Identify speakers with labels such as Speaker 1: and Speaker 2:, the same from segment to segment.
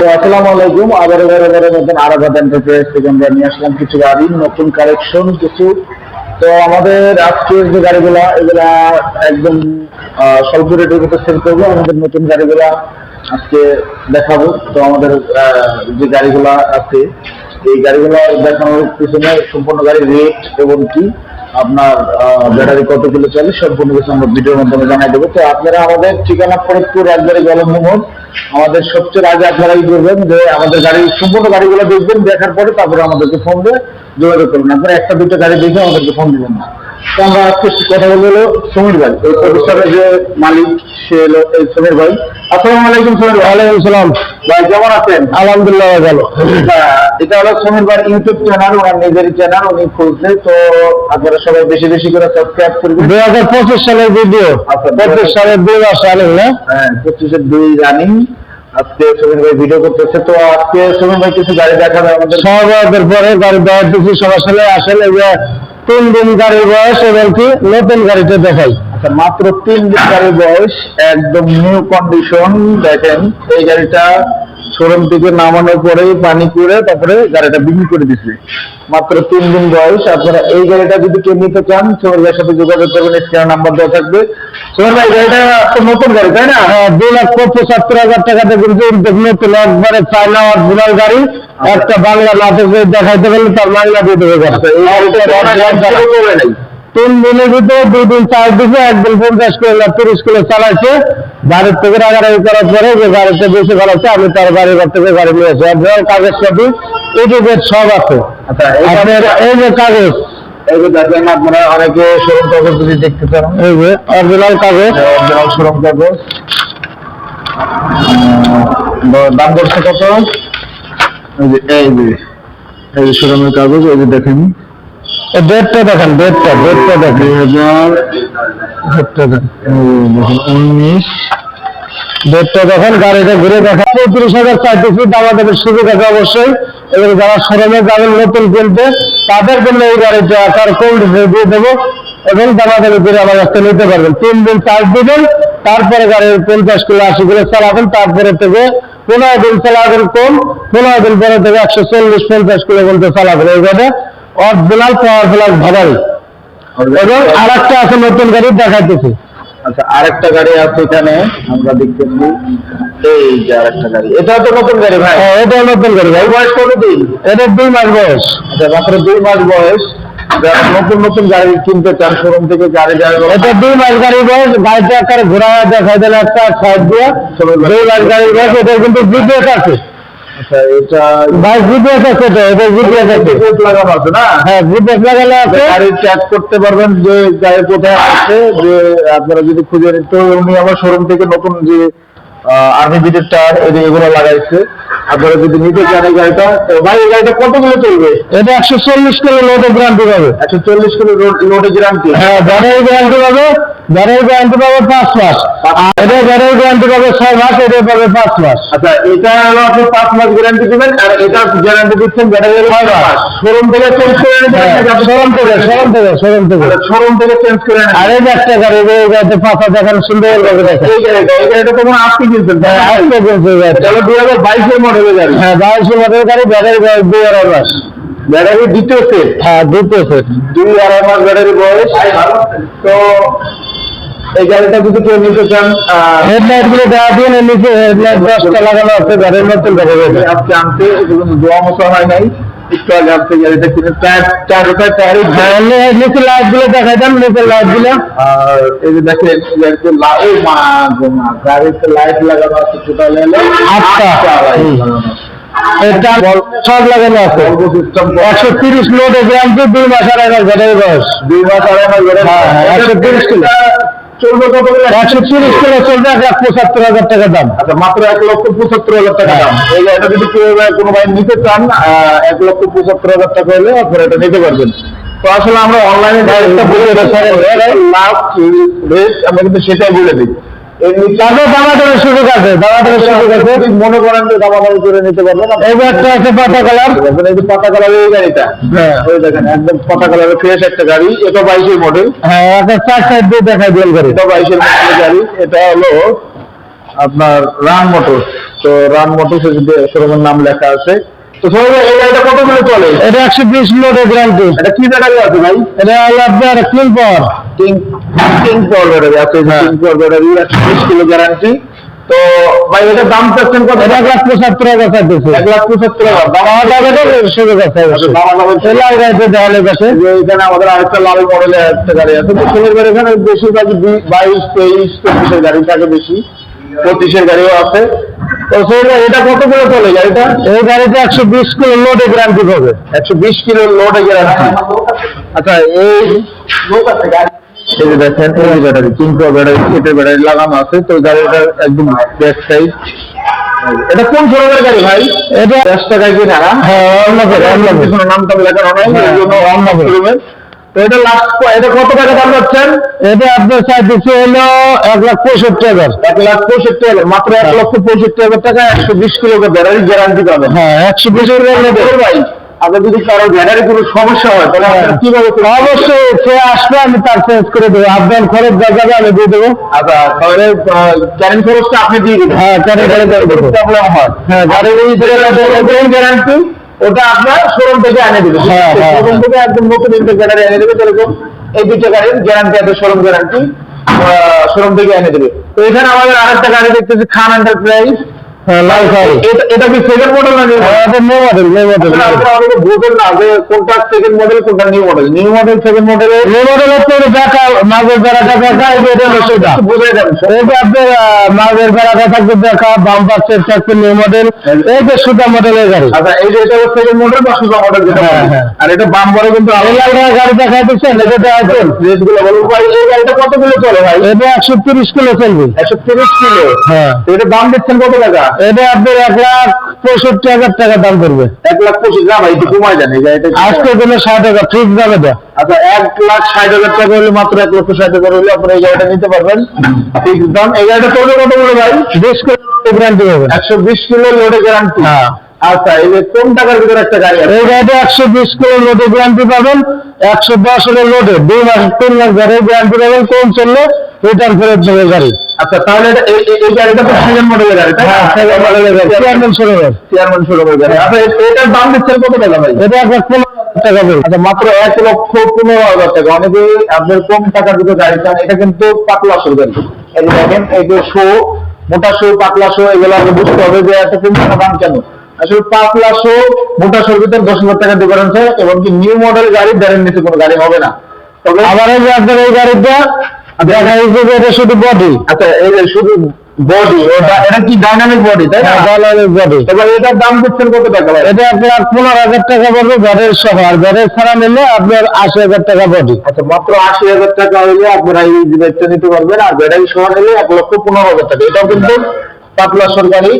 Speaker 1: তো আসসালামু আলাইকুম। আবার এবারের মতন আরাবাদ এন্টারপ্রাইজ থেকে আমরা নিয়ে আসলাম কিছু গাড়ি, নতুন কালেকশন কিছু। তো আমাদের আজকের যে গাড়িগুলা, এগুলা একদম স্বল্প রেটের ভিতরে সেল করব। আমাদের নতুন গাড়িগুলা আজকে দেখাবো। তো আমাদের যে গাড়িগুলা আছে, এই গাড়িগুলা দেখানোর পিছনে সম্পূর্ণ গাড়ির রেট এবং কি, আপনার ব্যাটারি কত কিলো চলে, সম্পূর্ণ কিছু আমরা ভিডিওর মাধ্যমে জানাই দেবো। তো আপনারা আমাদের ঠিকানা ফরিদপুর একবারে জলমোহন আমাদের সবচেয়ে আগে আপনারা ই করবেন যে আমাদের গাড়ি, সম্পূর্ণ গাড়িগুলো দেখবেন, দেখার পরে তারপরে আমাদেরকে ফোন দিয়ে যোগাযোগ করবেন। আপনারা একটা দুটো গাড়ি দেখে আমাদেরকে ফোন দিবেন না। তো আমরা আজকে কথা বলব সমীর ভাই। এই প্রতিষ্ঠানের যে মালিক, সে হলো এই সমীর ভাই। আসসালামু আলাইকুম সমীর ভাই। ওয়ালাইকুম ভাই কেমন আছেন? আলহামদুলিল্লাহ ভালো। এটা হলো ভাই ইউটিউব চ্যানেল ওনার নিজেরই চ্যানেল উনি খুলছে। তো আপনারা সবাই বেশি বেশি করে সাবস্ক্রাইব করবেন।
Speaker 2: দুই হাজার পঁচিশ সালের ভিডিও
Speaker 1: আচ্ছা,
Speaker 2: পঁচিশ সালের দুই মাস না?
Speaker 1: হ্যাঁ পঁচিশের দুই রানিং আজকে সমীর ভাই ভিডিও করতেছে। তো আজকে সমীর ভাই কিছু গাড়ি দেখাবে আমাদের।
Speaker 2: সহবাদের পরে গাড়ি দেওয়ার কিছু সরাসরি আসলে যে তিন দিন গাড়ির বয়স এবং কি নতুন গাড়িটা দেখাই।
Speaker 1: মাত্র তিন দিন গাড়ির বয়স একদম নিউ কন্ডিশন দেখেন এই গাড়িটা শোরুম থেকে নামানোর পরেই পানি করে তারপরে গাড়িটা বিক্রি করে দিচ্ছে মাত্র তিন দিন বয়স আপনারা এই গাড়িটা যদি কেউ নিতে চান সোহেল ভাইয়ের সাথে যোগাযোগ করবেন স্ক্যান নাম্বার দেওয়া থাকবে। সোহেল ভাই গাড়িটা তো নতুন গাড়ি তাই না?
Speaker 2: হ্যাঁ দুই লক্ষ পঁচাত্তর হাজার টাকাতে কিন্তু নতুন একবারে চায়না অরিজিনাল গাড়ি। একটা বাংলা নাটকে দেখাইতে গেলে তার বাংলা দিয়ে দেবে।
Speaker 1: এই গাড়িটা
Speaker 2: তিন দিনের ভিতরে দুই দিন চার দিকে একদিন পঞ্চাশ কিলো না তিরিশ কিলো চালাইছে। বাড়ির থেকে রাগারাগি করার পরে যে গাড়িতে বেশি চালাচ্ছে আমি তার বাড়ির ঘর থেকে গাড়ি নিয়ে আসি। আপনার কাগজ পাতি এটুকু সব আছে।
Speaker 1: আচ্ছা এই
Speaker 2: আপনার এই যে কাগজ।
Speaker 1: এই আপনারা অনেকে শোরুম কাগজ যদি দেখতে চান।
Speaker 2: এই যে অরিজিনাল কাগজ।
Speaker 1: অরিজিনাল শোরুম কাগজ। দাম করছে কত? এই যে এই যে এই যে শোরুমের কাগজ এই যে দেখেন।
Speaker 2: এই ডেটটা দেখেন ডেটটা ডেটটা দেখেন।
Speaker 1: দুই হাজার
Speaker 2: দেখেন।
Speaker 1: উনিশ।
Speaker 2: দেখেন গাড়িটা ঘুরে দেখেন। পঁয়ত্রিশ হাজার দেবের সুযোগ আছে অবশ্যই। এবং যারা শোরুমে যাবেন নতুন কিনতে তাদের জন্য এই গাড়িটা তার কোল্ড দিয়ে দেবো এবং দামা দেবে ঘুরে আমার কাছে নিতে পারবেন। তিন দিন চার্জ দিবেন তারপরে গাড়ির পঞ্চাশ কিলো আশি কিলো চালাবেন তারপরে থেকে পনেরো দিন চালাবেন কম পনেরো দিন পরে থেকে একশো চল্লিশ পঞ্চাশ কিলো পর্যন্ত চালাবেন। এইভাবে অরিজিনাল পাওয়ার প্লাস ভাড়াই এবং আর একটা আছে নতুন গাড়ি দেখাইতেছি।
Speaker 1: আচ্ছা আরেকটা গাড়ি আছে এখানে আমরা দেখতেছি এই যে আরেকটা গাড়ি। এটা তো নতুন গাড়ি ভাই?
Speaker 2: হ্যাঁ, এটাও নতুন গাড়ি ভাই।
Speaker 1: বয়স কত দিন
Speaker 2: এটা দুই মাস বয়স।
Speaker 1: আচ্ছা মাত্র দুই মাস বয়স। যারা নতুন নতুন গাড়ি কিনতে চান শোরুম থেকে গাড়ি যাবে
Speaker 2: এটা দুই মাস গাড়ি বয়স। গাড়িটা একটা ঘোরা দেখাই দিলে একটা সাইড দিয়ে। দুই মাস গাড়ি বয়স। এটা কিন্তু জিপিএস আছে।
Speaker 1: আচ্ছা এটা
Speaker 2: ভাই জিপিএস আছে এটা এটা জিপিএস
Speaker 1: লাগানো আছে না?
Speaker 2: হ্যাঁ জিপিএস লাগালে আছে।
Speaker 1: গাড়ি ট্র্যাক করতে পারবেন যে গাড়ি কোথায় আছে যে আপনারা যদি খুঁজে নিতে উনি আমার শোরুম থেকে নতুন যে আর্মি বিটের টায়ার এগুলো লাগাইছে। আপনারা যদি নিতে চান এই গাড়িটা তো ভাই এই গাড়িটা কত কিলো চলবে?
Speaker 2: এটা একশো চল্লিশ কিলো লোডে গ্যারান্টি পাবে।
Speaker 1: একশো চল্লিশ কিলো লোডে গ্যারান্টি
Speaker 2: হ্যাঁ ব্যাটারি গ্যারান্টি পাবে ব্যাটারি গ্যারান্টি পাবে পাঁচ মাস। আর এটা ব্যাটারি গ্যারান্টি পাবে ছয় মাস এটা পাবে পাঁচ মাস।
Speaker 1: আচ্ছা এটা হলো আপনি পাঁচ মাস গ্যারান্টি দিবেন আর এটা গ্যারান্টি দিচ্ছেন ব্যাটারি ছয় মাস। শোরুম থেকে চেঞ্জ করে
Speaker 2: শোরুম থেকে শোরুম থেকে শোরুম থেকে।
Speaker 1: শোরুম থেকে চেঞ্জ করে।
Speaker 2: আর এই একটা গাড়ি এই গাড়িতে পাঁচা দেখেন সুন্দর করে দেখেন।
Speaker 1: এই গাড়িটা এই গাড়িটা তো কোনো আজকে কিনছেন?
Speaker 2: আজকে বলছে এই গাড়িটা।
Speaker 1: এটা হলো দুই হাজার বাইশের মডেলের গাড়ি।
Speaker 2: হ্যাঁ বাইশশো মডেল গাড়ি ব্যাটারি দুই আড়াই মাস।
Speaker 1: ব্যাটারি দ্বিতীয় সেট
Speaker 2: হ্যাঁ দ্বিতীয় সেট
Speaker 1: দুই আড়াই মাস ব্যাটারি বয়স। তো এই গাড়িটা যদি কেউ নিতে চান
Speaker 2: হেডলাইটগুলো দেওয়া দিন নিচে হেডলাইট দশটা লাগানো আছে গাড়ির নতুন গাড়ি রয়েছে
Speaker 1: আজকে আনতে দোয়া মতো হয় নাই। একটু আগে আনতে গাড়িটা কিনে টায়ার টায়ার ওটার টায়ারই
Speaker 2: এর নিচে লাইটগুলো দেখাই দেন নিচে লাইটগুলো
Speaker 1: আর এই যে দেখেন গাড়িতে লাইট মা গাড়িতে লাইট লাগানো আছে টোটাল
Speaker 2: আটটা।
Speaker 1: লাগানো আছে।
Speaker 2: এটা সব লাগানো আছে। একশো তিরিশ লোডে গ্রামকে দুই মাস আড়াই মাস বয়স।
Speaker 1: দুই মাস আড়াই মাস
Speaker 2: হ্যাঁ, হ্যাঁ, একশো তিরিশ কিলো।
Speaker 1: চলবে কত
Speaker 2: একশো তিরিশ কিলো চলবে এক লাখ পঁচাত্তর হাজার টাকা দাম।
Speaker 1: আচ্ছা মাত্র এক লক্ষ পঁচাত্তর হাজার টাকা দাম। যদি কেউ কোনো ভাই নিতে চান আহ, এক লক্ষ পঁচাত্তর হাজার টাকা হলে আপনারা এটা নিতে পারবেন। তো আসলে আমরা অনলাইনে লাস্ট রেট আমরা কিন্তু সেটাই বলে দিই।
Speaker 2: সুযোগ আছে সুযোগ আছে
Speaker 1: মনে করেন করে নিতে পারবেন
Speaker 2: একটা আছে পাতা কালার।
Speaker 1: দেখবেন এই যে পাতা এই গাড়িটা।
Speaker 2: হ্যাঁ।
Speaker 1: ওই দেখেন একদম পাতা কালারের ফ্রেশ একটা গাড়ি। এটা বাইশের মডেল
Speaker 2: হ্যাঁ একটা চার সাইড দিয়ে দিন গাড়ি।
Speaker 1: এটা বাইশের মডেলের গাড়ি। এটা হলো আপনার রান মোটর তো রান শোরুমের নাম লেখা আছে। তো এই গাড়িটা কত করে চলে
Speaker 2: এটা একশো বিশ লোডের গ্যারান্টি
Speaker 1: এটা কি ব্যাটারি আছে ভাই
Speaker 2: এটা আপনার clean power
Speaker 1: king king power battery আছে
Speaker 2: হ্যাঁ।
Speaker 1: কিং পাওয়ার ব্যাটারি একশো বিশ কিলো গ্যারান্টি তো ভাই এটার দাম চাচ্ছেন কত
Speaker 2: এক লাখ পঁচাত্তর হাজার চাইতেছে
Speaker 1: এক লাখ পঁচাত্তর হাজার দাম
Speaker 2: আমার টাকাটা সুযোগ আছে অবশ্যই
Speaker 1: দাম আমাদের
Speaker 2: এই লাল গাড়িতে দেওয়ালের কাছে
Speaker 1: এখানে আমাদের আরেকটা লাল মডেলের একটা গাড়ি আছে তো সোহেল ভাই এখানে বেশিরভাগ বাইশ তেইশ চব্বিশের গাড়ি থাকে বেশি পঁচিশের গাড়িও আছে এটা কত করে চলে গাড়িটা?
Speaker 2: এই গাড়িতে একশো বিশ কিলো লোডে গ্যারান্টি পাবে
Speaker 1: একশো বিশ কিলো লোডে গ্যারান্টি আচ্ছা এই এই যে দেখেন এই ব্যাটারি তিনশো ব্যাটারি এটার ব্যাটারি লাগানো আছে তো গাড়িটার একদম ব্যাক সাইড এটা কোন গাড়ি ভাই?
Speaker 2: এটা
Speaker 1: দশ টাকায় কিনা
Speaker 2: হ্যাঁ
Speaker 1: নামটা লেখানো নাই এই জন্য অন্য
Speaker 2: অন্যদের।
Speaker 1: শোরুমের তো এটা লাস্ট এটা কত টাকা দাম যাচ্ছেন?
Speaker 2: এটা আপনার চাইতেছে হলো এক লাখ পঁয়ষট্টি হাজার।
Speaker 1: এক লাখ পঁয়ষট্টি হাজার মাত্র এক লক্ষ পঁয়ষট্টি হাজার টাকা একশো বিশ কিলো ব্যাটারি গ্যারান্টি পাবেন।
Speaker 2: হ্যাঁ একশো বিশ
Speaker 1: বড় ভাই আপনার যদি কারও ব্যাটারি কোনো সমস্যা হয় তাহলে কীভাবে
Speaker 2: অবশ্যই সে আসবে আমি তার চেঞ্জ করে দেবো। আপনার খরচ যা যাবে আমি দিয়ে দেবো।
Speaker 1: আচ্ছা তাহলে খরচটা আপনি দিয়ে দিবেন।
Speaker 2: হ্যাঁ
Speaker 1: প্রবলেম হয়।
Speaker 2: হ্যাঁ,
Speaker 1: গ্যারান্টি ওটা আপনার শোরুম থেকে এনে দিবে।
Speaker 2: হ্যাঁ, হ্যাঁ,
Speaker 1: শোরুম থেকে একদম নতুন ব্যাটারি এনে দেবে যেরকম এই দুটো গাড়ির গ্যারান্টি আছে শোরুম গ্যারান্টি শোরুম থেকে এনে দেবে। তো এখানে আমাদের আরেকটা গাড়ি দেখতেছি খান এন্টারপ্রাইজ
Speaker 2: হ্যাঁ
Speaker 1: এটা এটা কি সেকেন্ড মডেল না?
Speaker 2: হ্যাঁ, মডেল
Speaker 1: অনেকে না যে কোনটা সেকেন্ড মডেল কোনটা new model new model second model
Speaker 2: no model হচ্ছে দেখা মাঝের বেড়াটা দেখা এই যে এটা হলো সেটা।
Speaker 1: বুঝে যাবেন
Speaker 2: এই আপনার মাঝের বেড়াটা থাকবে দেখা বাম্পার সেট থাকবে নিউ মডেল এই যে সুতা মডেলের গাড়ি।
Speaker 1: আচ্ছা এই যে এটা সেকেন্ড মডেল বা মডেল যেটা
Speaker 2: হ্যাঁ, হ্যাঁ।
Speaker 1: আর এটা বাম বড় কিন্তু
Speaker 2: গাড়ি দেখা এটা
Speaker 1: বলুন। ভাই এই গাড়িটা কত কিলো চলে ভাই?
Speaker 2: এটা একশো তিরিশ কিলো চলবে।
Speaker 1: একশো তিরিশ কিলো?
Speaker 2: হ্যাঁ।
Speaker 1: এটা দাম দিচ্ছেন কত টাকা?
Speaker 2: এটা আপনার এক লাখ পঁয়ষট্টি হাজার টাকা দাম করবে।
Speaker 1: এক লাখ পঁচিশ না ভাই কমায় জানি
Speaker 2: আজকে দিনে ষাট হাজার ঠিক দামে দেয়
Speaker 1: আচ্ছা এক লাখ ষাট হাজার টাকা হলে মাত্র এক লক্ষ ষাট হাজার হলে আপনার এই গাড়িটা নিতে পারবেন। ঠিক দাম এই গাড়িটা চলবে কত বলে ভাই?
Speaker 2: বিশ কিলো গ্যারান্টি হবে।
Speaker 1: একশো বিশ কিলো লোডে গ্যারান্টি
Speaker 2: হ্যাঁ।
Speaker 1: আচ্ছা এই যে কম টাকার ভিতরে একটা গাড়ি আছে।
Speaker 2: এই একশো বিশ কিলো লোডে গ্যারান্টি পাবেন একশো দশ হলে লোডে দুই মাস তিন মাস ধরে গ্যারান্টি পাবেন কম চললে রিটার্ন ফেরত দেবে গাড়ি।
Speaker 1: আচ্ছা তাহলে এটা- এই- গাড়িটা তো সেকেন্ড মডেলের গাড়ি তাই
Speaker 2: সেকেন্ড মডেলের গাড়ি চেয়ারম্যান
Speaker 1: গাড়ি। আচ্ছা এটার দাম দিচ্ছেন কত টাকা ভাই?
Speaker 2: এটা পনেরো টাকা
Speaker 1: আচ্ছা মাত্র এক লক্ষ পনেরো হাজার টাকা। অনেকে আপনার কম টাকার ভিতরে গাড়ি চান এটা কিন্তু পাতলা শো গাড়ি। এই দেখেন এই যে শো মোটা শো পাতলা শো এগুলো আপনি বুঝতে হবে যে এত কম টাকা দাম কেন? আসলে পাতলা শো মোটা শোর ভিতরে দশ হাজার টাকা ডিফারেন্স হয় এবং কি নিউ মডেল গাড়ি নিচে কোনো গাড়ি হবে না। তবে
Speaker 2: আবার আপনার এই গাড়িটা দেখা যাচ্ছে যে এটা শুধু বডি
Speaker 1: আচ্ছা এই যে শুধু বডি ওটা এটা কি ডাইনামিক বডি তাই না?
Speaker 2: বডি
Speaker 1: এবার এটার দাম দিচ্ছেন কত টাকা
Speaker 2: এটা আপনার পনেরো হাজার টাকা পড়বে ব্যাটের সহ আর ব্যাটের ছাড়া নিলে আপনার আশি হাজার টাকা বডি
Speaker 1: আচ্ছা মাত্র আশি হাজার টাকা হইলে আপনারা এই জিনিসটা নিতে পারবেন আর ব্যাটারি সহ নিলে এক লক্ষ পনেরো হাজার টাকা। এটাও কিন্তু পাতলা সরকারি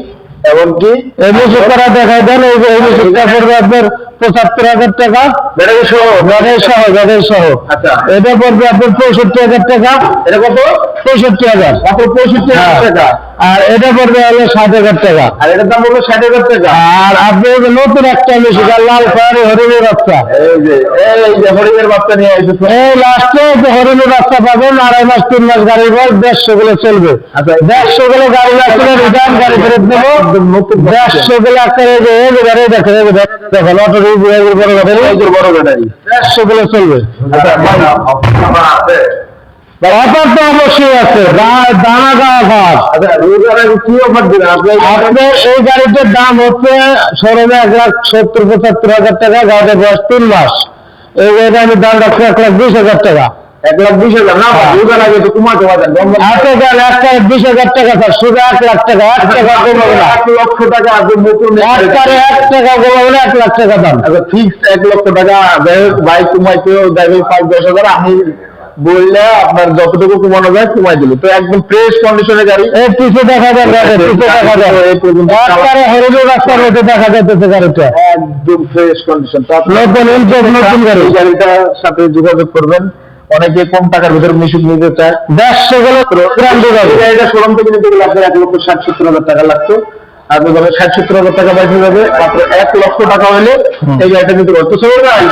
Speaker 1: এমনকি
Speaker 2: এই মুসুক করা দেখাই দেন এই মুসুকটা পড়বে আপনার পঁচাত্তর হাজার টাকা।
Speaker 1: ব্যাটারি সহ?
Speaker 2: ব্যাটের সহ ব্যাটের সহ।
Speaker 1: আচ্ছা।
Speaker 2: এটা পড়বে আপনার পঁয়ষট্টি হাজার টাকা।
Speaker 1: এটা কত?
Speaker 2: পঁয়ষট্টি হাজার।
Speaker 1: মাত্র পঁয়ষট্টি হাজার
Speaker 2: হ্যাঁ।
Speaker 1: টাকা।
Speaker 2: আর এটা পড়বে হলো ষাট হাজার টাকা।
Speaker 1: আর এটার দাম বলল ষাট হাজার টাকা।
Speaker 2: আর আপনি নতুন একটা মিশুক লাল পাহাড়ি হরিণের রাস্তা
Speaker 1: এই যে এই যে হরিণের বাচ্চা নিয়ে
Speaker 2: এই লাস্টে যে হরিণের রাস্তা পাবেন আড়াই মাস তিন মাস গাড়ির বয়স দেড়শো গুলো চলবে।
Speaker 1: আচ্ছা।
Speaker 2: দেড়শো গুলো গাড়ি রিটার্ন গাড়ি ফেরত দেবো।
Speaker 1: নতুন
Speaker 2: দেড়শো গুলো একটা যে এই দেখেন দেখেন অটো বড় গাড়ি।
Speaker 1: বড় ব্যাটারি
Speaker 2: দেড়শো গুলো চলবে।
Speaker 1: ভাই আমার আছে।
Speaker 2: অফার তো অবশ্যই আছে। দানা ভাগ
Speaker 1: আচ্ছা কি অফার দিবেন
Speaker 2: আপনার এই গাড়িটার দাম হচ্ছে শোরুমে এক লাখ সত্তর পঁচাত্তর হাজার টাকা গাড়িটার বয়স তিন মাস। এই গাড়িটা আমি দাম রাখছি এক লাখ বিশ হাজার টাকা।
Speaker 1: এক লাখ বিশ হাজার। না
Speaker 2: হ্যাঁ।
Speaker 1: রোজার আগে তো কমাতে পারেন
Speaker 2: এক লাখ বিশ হাজার টাকা স্যার শুধু এক লাখ টাকা এক টাকা কমাবে না।
Speaker 1: এক লক্ষ টাকা আপনি নতুন
Speaker 2: একবারে এক টাকা কমাবে না এক লাখ টাকা দাম।
Speaker 1: আচ্ছা ফিক্সড এক লক্ষ টাকা বাইক কমাইতেও যাবে পাঁচ দশ হাজার। আমি বললে আপনার যতটুকু কমানো যায় কমাই দিল তো একদম ফ্রেশ কন্ডিশনের গাড়ি।
Speaker 2: পিছিয়ে দেখা যায় দেখা যায়
Speaker 1: এই পর্যন্ত
Speaker 2: একবারে হরিণের রাস্তার মধ্যে দেখা যাইতেছে গাড়িটা।
Speaker 1: একদম ফ্রেশ কন্ডিশন তো আপনি
Speaker 2: নতুন গাড়ি।
Speaker 1: গাড়িটার সাথে যোগাযোগ করবেন। অনেকে কম টাকার ভিতরে মিশুক নিতে চায়।
Speaker 2: দেড়শো গুলো
Speaker 1: এই শোরুম থেকে নিতে গেলে আপনার এক লক্ষ ষাট সত্তর হাজার টাকা লাগতো। আপনি যখন ষাট সত্তর হাজার টাকা যাবে মাত্র এক লক্ষ টাকা হলে এই গাড়িটা নিতে পারতো সবাই ভাই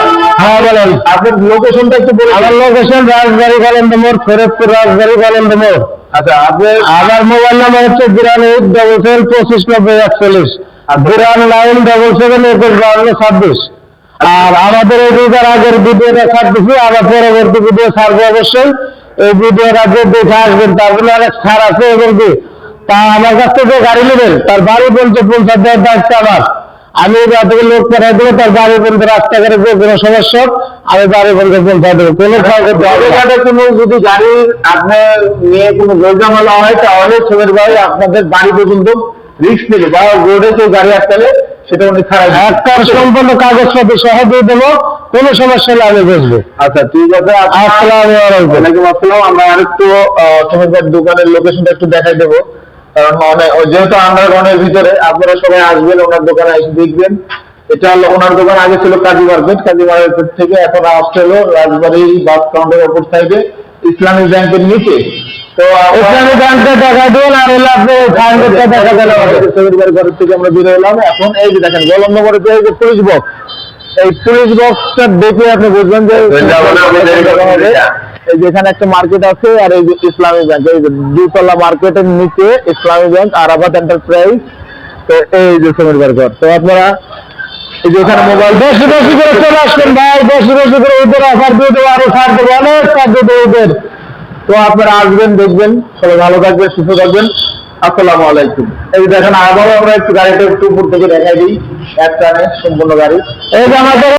Speaker 2: হ্যাঁ বলেন।
Speaker 1: আপনার লোকেশনটা একটু বলে
Speaker 2: আমার লোকেশন রাজবাড়ি গলেন্দ্র মোড় ফেরতপুর রাজবাড়ি গলেন্দ্র মোড়
Speaker 1: আচ্ছা আপনি
Speaker 2: আমার মোবাইল নাম্বার হচ্ছে বিরান এইট ডবল সেভেন পঁচিশ নব্বই একচল্লিশ। আর বিরান নাইন ডবল সেভেন একুশ বাউন্ন ছাব্বিশ। আর আমাদের এই ভিডিওর আগের ভিডিওটা ছাড়তেছি আবার পরবর্তী ভিডিও ছাড়বো অবশ্যই। এই ভিডিওটা যে দেখে আসবেন, তার জন্য অনেক ছাড় আছে এবং কি, তা আমার কাছ থেকে গাড়ি নেবেন, তার বাড়ি পর্যন্ত পৌঁছাতে দেওয়ার দায়িত্ব আমার। আমি থেকে লোক পাঠাই দেবো, তার বাড়ি পর্যন্ত রাস্তাঘাটে যে কোনো সমস্যা আমি বাড়ি পর্যন্ত পৌঁছাই দেবো, কোনো
Speaker 1: যদি গাড়ির আপনার নিয়ে কোনো গোলজামালা হয়, তাহলে ছবির ভাই আপনাদের বাড়ি পর্যন্ত রিস্ক নেবে, বা রোডে কেউ গাড়ি আটকালে সেটা উনি ছাড়াই
Speaker 2: একটার সম্পূর্ণ কাগজপত্র সহ দিয়ে দেবো কোনো সমস্যা হলে আমি বুঝব
Speaker 1: আচ্ছা ঠিক আছে
Speaker 2: আসসালামু আলাইকুম।
Speaker 1: আসসালাম। আমরা আরেকটু সমীর দোকানের লোকেশনটা একটু দেখাই দেবো। কারণ অনেক যেহেতু আন্ডারগ্রাউন্ডের ভিতরে আপনারা সবাই আসবেন ওনার দোকানে এসে দেখবেন। এটা হলো ওনার দোকান আগে ছিল কাজী মার্কেট। কাজী মার্কেট থেকে এখন আসতে হলো রাজবাড়ি বাস কাউন্টার অপর সাইডে ইসলামী ব্যাংকের নিচে।
Speaker 2: ইসলামী ব্যাংকে দেখা দিন আর হলে আপনি সাইনবোর্ডটা দেখা দেন। আমাদের
Speaker 1: ঘরের থেকে আমরা বেরো এলাম এখন এই যে দেখেন গলম নম্বরে যে পুলিশ বক্স এই পুলিশ বক্সটা দেখে আপনি বুঝবেন যে এই যে একটা মার্কেট আছে আর এই যে ইসলামী ব্যাংক এই যে দুতলা মার্কেটের নিচে ইসলামী ব্যাংক আরাফাত এন্টারপ্রাইজ তো এই যে সেমিনার ঘর। তো আপনারা এই যে এখানে মোবাইল
Speaker 2: বেশি বেশি করে চলে আসবেন ভাই বেশি বেশি করে ওদের অফার দিয়ে দেবো আরও ছাড় দেবো অনেক ছাড় দেবো ওদের।
Speaker 1: তো আপনারা আসবেন, দেখবেন। সবাই ভালো থাকবেন, সুস্থ থাকবেন। আসসালামু আলাইকুম। এই দেখেন, আবারও আমরা একটু গাড়িটা একটু উপর থেকে দেখাই দিই। এক টানে সম্পূর্ণ গাড়ি।
Speaker 2: এই যে আমাদের